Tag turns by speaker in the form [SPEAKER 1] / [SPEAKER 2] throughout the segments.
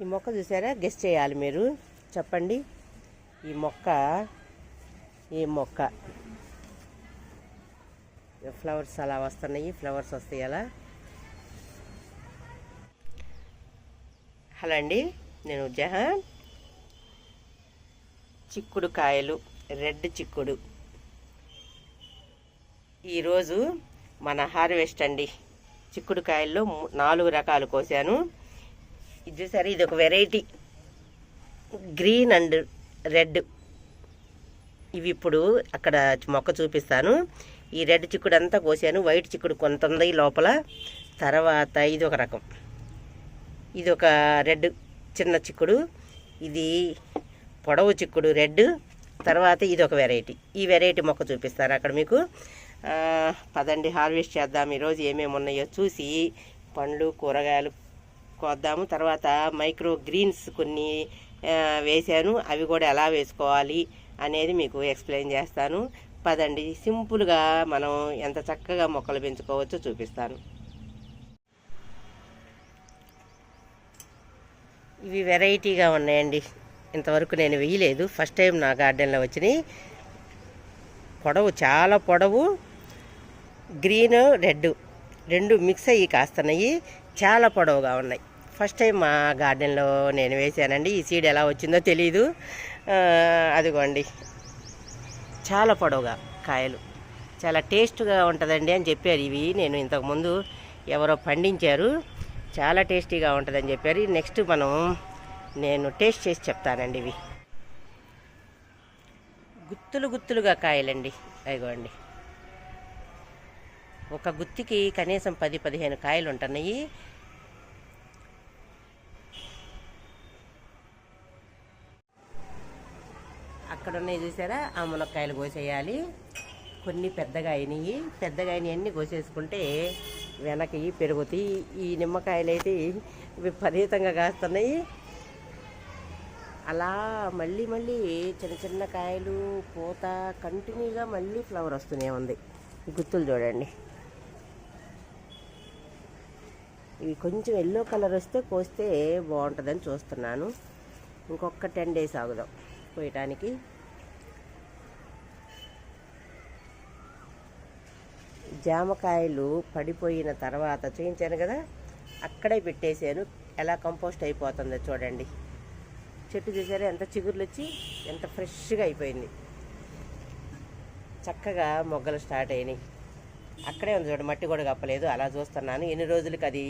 [SPEAKER 1] ఈ మొక్క చూసారా? గెస్ట్ చేయాలి మీరు. చెప్పండి. ఈ మొక్క ఈ మొక్క. ఫ్లవర్స్ అలా వస్తున్నాయి. ఫ్లవర్స్ వస్తాయి అలా హలో అండి నేను జహాన్. చిక్కుడు కాయలు రెడ్ చిక్కుడు. ఈరోజు మన హార్వెస్ట్ అండి. చిక్కుడు కాయల్లో నాలుగు రకాలు కోసాను. ఇది చూసారు ఇది ఒక వెరైటీ గ్రీన్ అండ్ రెడ్ ఇవి ఇప్పుడు అక్కడ మొక్క చూపిస్తాను. ఈ రెడ్ చిక్కుడు అంతా కోసాను. వైట్ చిక్కుడు కొంత ఉంది లోపల. తర్వాత ఇది ఒక రకం. ఇది ఒక రెడ్ చిన్న చిక్కుడు. ఇది పొడవు చిక్కుడు రెడ్ తర్వాత ఇది ఒక వెరైటీ ఈ వెరైటీ మొక్క చూపిస్తారు అక్కడ మీకు. పదండి హార్వెస్ట్ చేద్దాం. ఈరోజు ఏమేమి ఉన్నాయో చూసి పండ్లు కూరగాయలు కోద్దాము. తర్వాత మైక్రో గ్రీన్స్ కొన్ని వేశాను. అవి కూడా ఎలా వేసుకోవాలి అనేది మీకు ఎక్స్ప్లెయిన్ చేస్తాను. పదండి. సింపుల్గా మనం ఎంత చక్కగా మొక్కలు పెంచుకోవచ్చో చూపిస్తాను. ఇవి వెరైటీగా ఉన్నాయండి. ఇంతవరకు నేను వేయలేదు. ఫస్ట్ టైం నా గార్డెన్లో వచ్చినాయి. పొడవు చాలా పొడవు. Green red. రెండు మిక్స్ అయ్యి కాస్తున్నాయి. చాలా పొడవుగా ఉన్నాయి. ఫస్ట్ టైం మా గార్డెన్లో నేను వేసానండి. ఈ సీడ్ ఎలా వచ్చిందో తెలియదు అదిగోండి. చాలా పొడవుగా కాయలు. చాలా టేస్ట్గా ఉంటుందండి అని చెప్పారు ఇవి. నేను ఇంతకుముందు ఎవరో పండించారు. చాలా టేస్టీగా ఉంటుందని చెప్పారు. నెక్స్ట్ మనం నేను టేస్ట్ చేసి చెప్తానండి ఇవి. గుత్తులు గుత్తులుగా కాయలండి. అదిగోండి. ఒక గుత్తికి కనీసం పది పదిహేను కాయలు ఉంటున్నాయి అక్కడ ఉన్నాయి చూసారా? ఆ మునక్కాయలు కోసేయాలి. కొన్ని పెద్దగా అయినాయి. పెద్దగా అయినాయి అన్నీ కోసేసుకుంటే వెనక్కి పెరుగుతాయి. ఈ నిమ్మకాయలు అయితే విపరీతంగా కాస్తున్నాయి. అలా మళ్ళీ మళ్ళీ చిన్న చిన్న కాయలు పూత కంటిన్యూగా మళ్ళీ ఫ్లవర్ వస్తూనే ఉంది. గుత్తులు చూడండి. ఇవి కొంచెం ఎల్లో కలర్ వస్తే కోస్తే బాగుంటుందని చూస్తున్నాను. ఇంకొక టెన్ డేస్ ఆగుదాం కోయటానికి జామకాయలు పడిపోయిన తర్వాత చూపించాను కదా అక్కడే పెట్టేశాను. ఎలా కంపోస్ట్ అయిపోతుందో చూడండి. చెట్టు చూసారా? ఎంత చిగుర్లు వచ్చి ఎంత ఫ్రెష్గా అయిపోయింది. చక్కగా మొగ్గలు స్టార్ట్ అయినాయి. అక్కడే ఉంది చూడండి మట్టి కూడా కప్పలేదు. అలా చూస్తున్నాను. ఎన్ని రోజులకి అది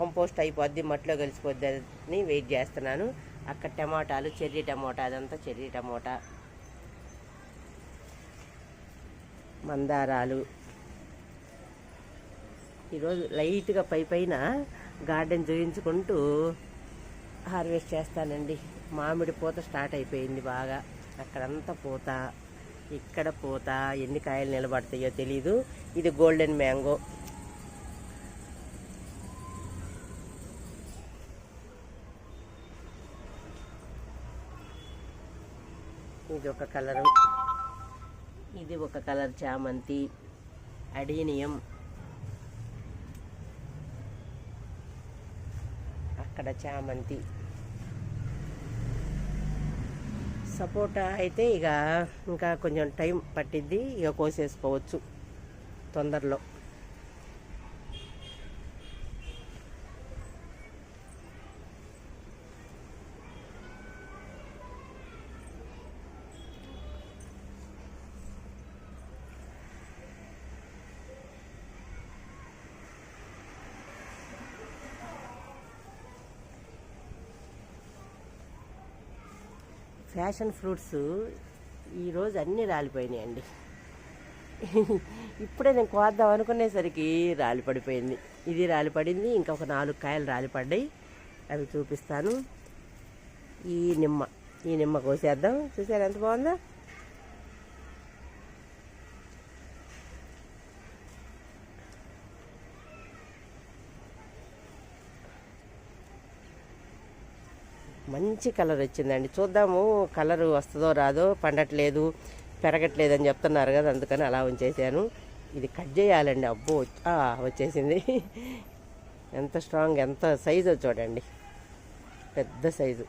[SPEAKER 1] కంపోస్ట్ అయిపోద్ది మట్టిలో కలిసిపోద్ది అని వెయిట్ చేస్తున్నాను. అక్కడ టమాటాలు చెర్రీ టమోటా అదంతా చెర్రీ టమోటా. మందారాలు. ఈరోజు లైట్గా పై పైన గార్డెన్ చూయించుకుంటూ హార్వెస్ట్ చేస్తానండి. మామిడి పూత స్టార్ట్ అయిపోయింది బాగా. అక్కడంతా పూత. ఇక్కడ పూత ఎన్ని కాయలు నిలబడతాయో తెలీదు. ఇది గోల్డెన్ మ్యాంగో. ఇది ఒక కలరు. ఇది ఒక కలర్ చామంతి. అడీనియం. అక్కడ చామంతి. సపోటా అయితే ఇక ఇంకా కొంచెం టైం పట్టిద్ది ఇక కోసేసుకోవచ్చు తొందరలో. ఫ్యాషన్ ఫ్రూట్స్ ఈరోజు అన్నీ రాలిపోయినాయండి. ఇప్పుడే నేను కోద్దాం అనుకునేసరికి రాలిపడిపోయింది. ఇది రాలి పడింది ఇంకొక నాలుగు కాయలు రాలి పడ్డాయి అవి చూపిస్తాను. ఈ నిమ్మ ఈ నిమ్మ కోసేద్దాం. చూసారు ఎంత బాగుందో? మంచి కలర్ వచ్చిందండి. చూద్దాము కలర్ వస్తుందో రాదో పండట్లేదు పెరగట్లేదు అని చెప్తున్నారు కదా అందుకని అలా ఉంచేసాను. ఇది కట్ చేయాలండి. అబ్బో వచ్చేసింది. ఎంత స్ట్రాంగ్ ఎంత సైజు చూడండి. పెద్ద సైజు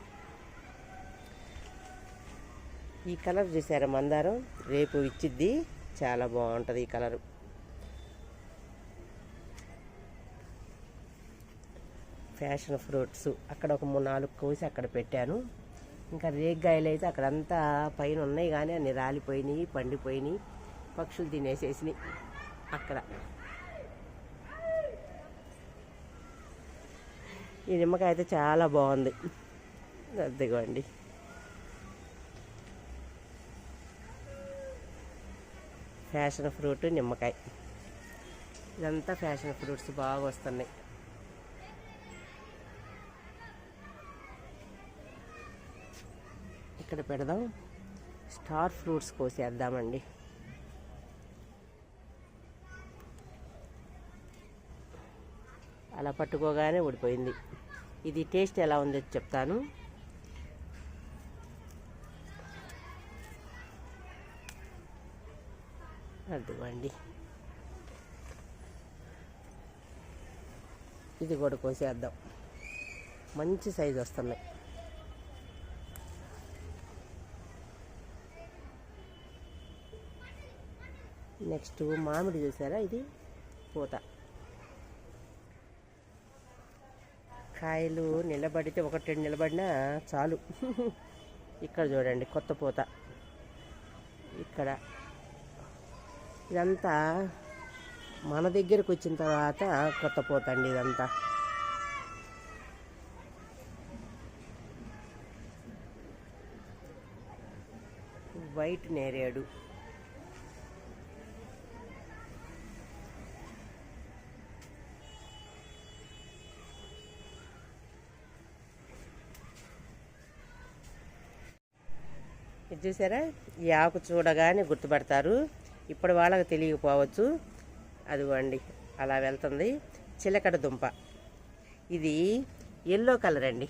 [SPEAKER 1] ఈ కలర్ చూసారా మందారం? రేపు ఇచ్చిద్ది. చాలా బాగుంటుంది ఈ కలరు. ఫ్యాషన్ ఫ్రూట్స్ అక్కడ ఒక మూడు నాలుగు కోసి అక్కడ పెట్టాను. ఇంకా రేగ్గాయలు అయితే అక్కడంతా పైన ఉన్నాయి కానీ అన్ని రాలిపోయినాయి పండిపోయినాయి. పక్షులు తినేసేసినాయి అక్కడ. ఈ నిమ్మకాయ అయితే చాలా బాగుంది. అద్దెగోండి ఫ్యాషన్ ఫ్రూట్ నిమ్మకాయ. ఇదంతా ఫ్యాషన్ ఫ్రూట్స్ బాగా వస్తున్నాయి. ఇక్కడ పెడదాం. స్టార్ ఫ్రూట్స్ కోసేద్దామండి. అలా పట్టుకోగానే ఊడిపోయింది. ఇది టేస్ట్ ఎలా ఉందో చెప్తాను. అదిగోండి. ఇది కూడా కోసేద్దాం. మంచి సైజు వస్తున్నాయి. నెక్స్ట్ మామిడి చూసారా? ఇది పూత. కాయలు నిలబడితే ఒకటి రెండు నిలబడినా చాలు. ఇక్కడ చూడండి కొత్త పూత. ఇక్కడ. ఇదంతా మన దగ్గరకు వచ్చిన తర్వాత కొత్త పూత అండి ఇదంతా. వైట్ నేరేడు. ఇది చూసారా? ఈ ఆకు చూడగానే గుర్తుపడతారు. ఇప్పుడు వాళ్ళకి తెలియకపోవచ్చు. అదిగోండి అలా వెళ్తుంది. చిలకడ దుంప. ఇది ఎల్లో కలర్ అండి.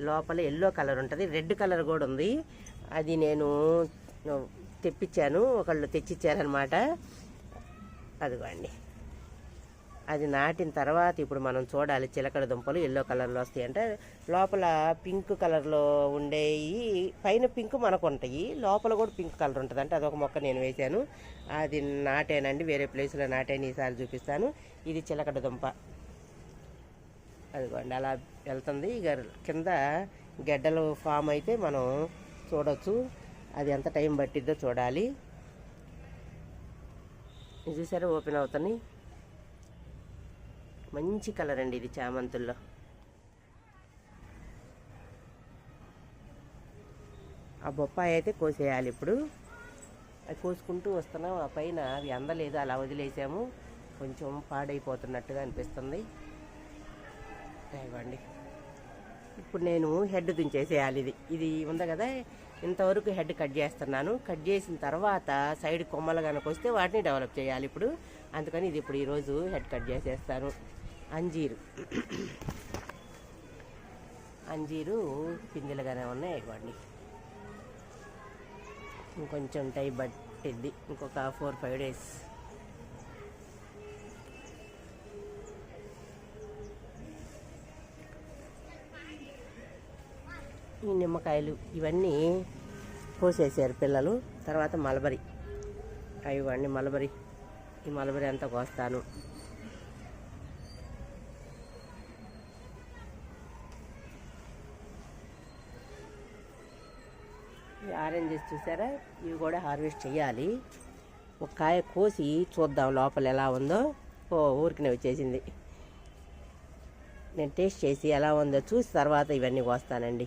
[SPEAKER 1] లోపల ఎల్లో కలర్ ఉంటుంది. రెడ్ కలర్ కూడా ఉంది. అది నేను తెప్పించాను. ఒకళ్ళు తెచ్చిచ్చారనమాట అదిగోండి. అది నాటిన తర్వాత ఇప్పుడు మనం చూడాలి చిలకడ దుంపలు ఎల్లో కలర్లో వస్తాయి. అంటే లోపల పింక్ కలర్లో ఉండేవి పైన పింక్ మనకు ఉంటాయి లోపల కూడా పింక్ కలర్ ఉంటుంది. అంటే అదొక మొక్క నేను వేశాను. అది నాటానండి వేరే ప్లేస్లో నాటాను ఈసారి చూపిస్తాను. ఇది చిలకడ దుంప. అదిగోండి అలా వెళ్తుంది. ఇక కింద గెడ్డలు ఫామ్ అయితే మనం చూడవచ్చు అది ఎంత టైం పట్టిద్దో చూడాలి. ఇది చూసారా ఓపెన్ అవుతున్నాయి. మంచి కలర్ అండి ఇది చామంతుల్లో. ఆ బొప్పాయి అయితే కోసేయాలి ఇప్పుడు. అది కోసుకుంటూ వస్తున్నాం. ఆ పైన అవి అందలేదు అలా వదిలేసాము. కొంచెం పాడైపోతున్నట్టుగా అనిపిస్తుంది. ఇవ్వండి. ఇప్పుడు నేను హెడ్ దించేసేయాలి ఇది. ఇది ఉంది కదా ఇంతవరకు హెడ్ కట్ చేస్తున్నాను. కట్ చేసిన తర్వాత సైడ్ కొమ్మలు కనుక వస్తే వాటిని డెవలప్ చేయాలి ఇప్పుడు. అందుకని ఇది ఇప్పుడు ఈరోజు హెడ్ కట్ చేసేస్తాను. అంజీరు. అంజీరు పిందెలుగానే ఉన్నాయి ఇవ్వండి. ఇంకొంచెం టై పట్టిద్ది. ఇంకొక ఫోర్ ఫైవ్ డేస్ ఈ నిమ్మకాయలు ఇవన్నీ పోసేసారు పిల్లలు. తర్వాత మలబరి. అవి ఇవ్వండి మలబరి. ఈ మలబరి అంతా కోస్తాను. ఈ ఆరెంజెస్ చూసారా? ఇవి కూడా హార్వెస్ట్ చేయాలి ఒక కాయ కోసి చూద్దాం లోపల ఎలా ఉందో. ఓ ఊరికినే వచ్చేసింది. నేను టేస్ట్ చేసి ఎలా ఉందో చూసి తర్వాత ఇవన్నీ కోస్తానండి.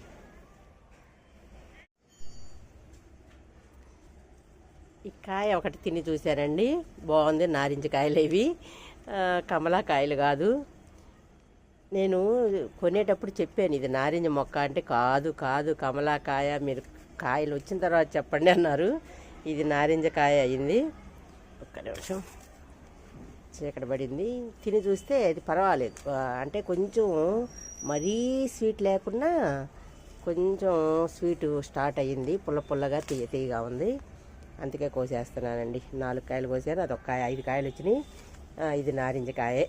[SPEAKER 1] ఈ కాయ ఒకటి తిని చూశానండి బాగుంది నారింజ కాయలు ఇవి. కమలాకాయలు కమలా కాయలు కాదు. నేను కొనేటప్పుడు చెప్పాను ఇది నారింజ మొక్క అంటే కాదు కాదు కమలాకాయ మీరు కాయలు వచ్చిన తర్వాత చెప్పండి అన్నారు. ఇది నారింజ కాయ అయింది. ఒక్క నిమిషం. చీకటి పడింది. తిని చూస్తే అది పర్వాలేదు. అంటే కొంచెం మరీ స్వీట్ లేకుండా కొంచెం స్వీట్ స్టార్ట్ అయ్యింది. పుల్ల పుల్లగా తీయ తీయగా ఉంది. అందుకే కోసేస్తున్నానండి. నాలుగు కాయలు కోసాను. అదొక కాయ ఐదు కాయలు వచ్చినాయి. ఇది నారింజ కాయే.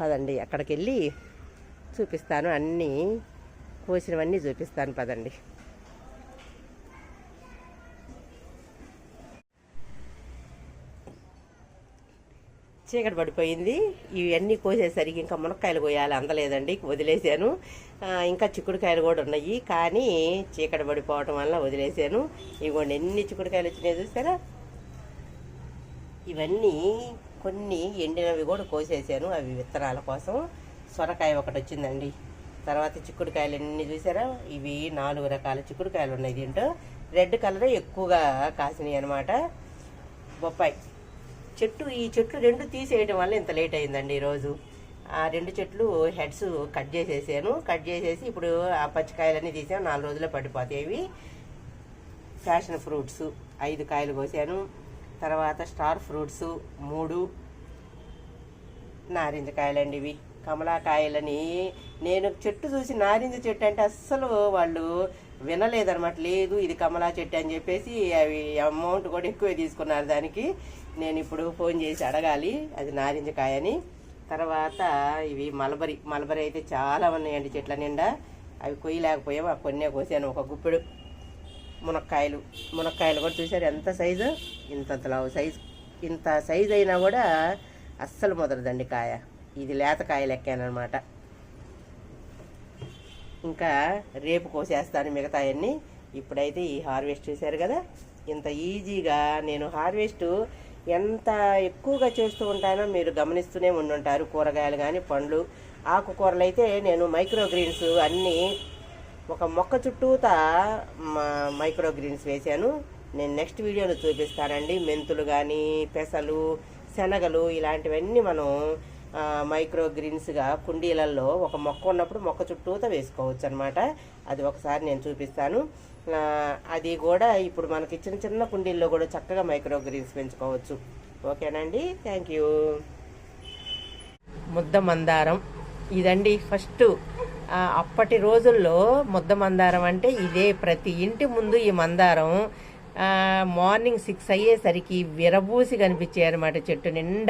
[SPEAKER 1] పదండి అక్కడికి వెళ్ళి చూపిస్తాను. అన్నీ కోసినవన్నీ చూపిస్తాను. పదండి. చీకటి పడిపోయింది. ఇవన్నీ కోసేసరికి ఇంకా మునక్కాయలు కోయాలి అందలేదండి. వదిలేశాను. ఇంకా చిక్కుడుకాయలు కూడా ఉన్నాయి. కానీ చీకటి పడిపోవటం వల్ల వదిలేశాను. ఇవ్వండి ఎన్ని చిక్కుడుకాయలు వచ్చినాయి చూసారా? ఇవన్నీ కొన్ని ఎండినవి కూడా కోసేసాను అవి విత్తనాల కోసం. సొరకాయ ఒకటి వచ్చిందండి. తర్వాత చిక్కుడుకాయలు ఎన్ని చూసారా? ఇవి నాలుగు రకాల చిక్కుడుకాయలు ఉన్నాయి దీంట్లో. రెడ్ కలర్ ఎక్కువగా కాసినాయి అనమాట బొప్పాయి. చెట్టు ఈ చెట్లు రెండు తీసేయడం వల్ల ఇంత లేట్ అయిందండి ఈరోజు. ఆ రెండు చెట్లు హెడ్స్ కట్ చేసేసాను. కట్ చేసేసి ఇప్పుడు ఆ పచ్చికాయలన్నీ తీసాను. నాలుగు రోజుల్లో పడిపోతాయి ఫ్యాషన్ ఫ్రూట్స్ ఐదు కాయలు కోసాను. తర్వాత స్టార్ ఫ్రూట్స్ మూడు నారింజ కాయలండి ఇవి. కమలాకాయలని నేను చెట్టు చూసి నారింజ చెట్టు అంటే అస్సలు వాళ్ళు వినలేదనమాట లేదు ఇది కమలా చెట్టు అని చెప్పేసి అవి అమౌంట్ కూడా ఎక్కువ తీసుకున్నారు దానికి. నేను ఇప్పుడు ఫోన్ చేసి అడగాలి అది నారింజ కాయని. తర్వాత ఇవి మలబరి. మలబరి అయితే చాలా ఉన్నాయండి చెట్ల నిండా. అవి కొయ్యలేకపోయాము ఆ కొన్నే కోసాను ఒక గుప్పెడు. మునక్కాయలు. మునక్కాయలు కూడా చూసారు ఎంత సైజు ఇంత సైజు ఇంత సైజు అయినా కూడా అస్సలు మొదలదండి కాయ. ఇది లేత కాయ లెక్కానమాట ఇంకా రేపు కోసేస్తాను మిగతాయన్ని. ఇప్పుడైతే ఈ హార్వెస్ట్ చేశారు కదా. ఇంత ఈజీగా నేను హార్వెస్ట్ ఎంత ఎక్కువగా చేస్తూ ఉంటానో మీరు గమనిస్తూనే ఉండుంటారు. కూరగాయలు కానీ పండ్లు ఆకుకూరలు అయితే నేను మైక్రోగ్రీన్స్ అన్నీ ఒక మొక్క చుట్టూతా మా మైక్రోగ్రీన్స్ వేశాను. నేను నెక్స్ట్ వీడియోలో చూపిస్తానండి. మెంతులు కానీ పెసలు శనగలు ఇలాంటివన్నీ మనం మైక్రో గ్రీన్స్గా కుండీలలో ఒక మొక్క ఉన్నప్పుడు మొక్క చుట్టూతో వేసుకోవచ్చు అనమాట అది ఒకసారి నేను చూపిస్తాను. అది కూడా ఇప్పుడు మనకి చిన్న చిన్న కుండీల్లో కూడా చక్కగా మైక్రో గ్రీన్స్ పెంచుకోవచ్చు. ఓకేనండి? థ్యాంక్ యూ ముద్ద మందారం. ఇదండి ఫస్ట్. అప్పటి రోజుల్లో ముద్ద మందారం అంటే ఇదే. ప్రతి ఇంటి ముందు ఈ మందారం మార్నింగ్ సిక్స్ అయ్యేసరికి విరబూసి కనిపించాయి అనమాట చెట్టు నిండా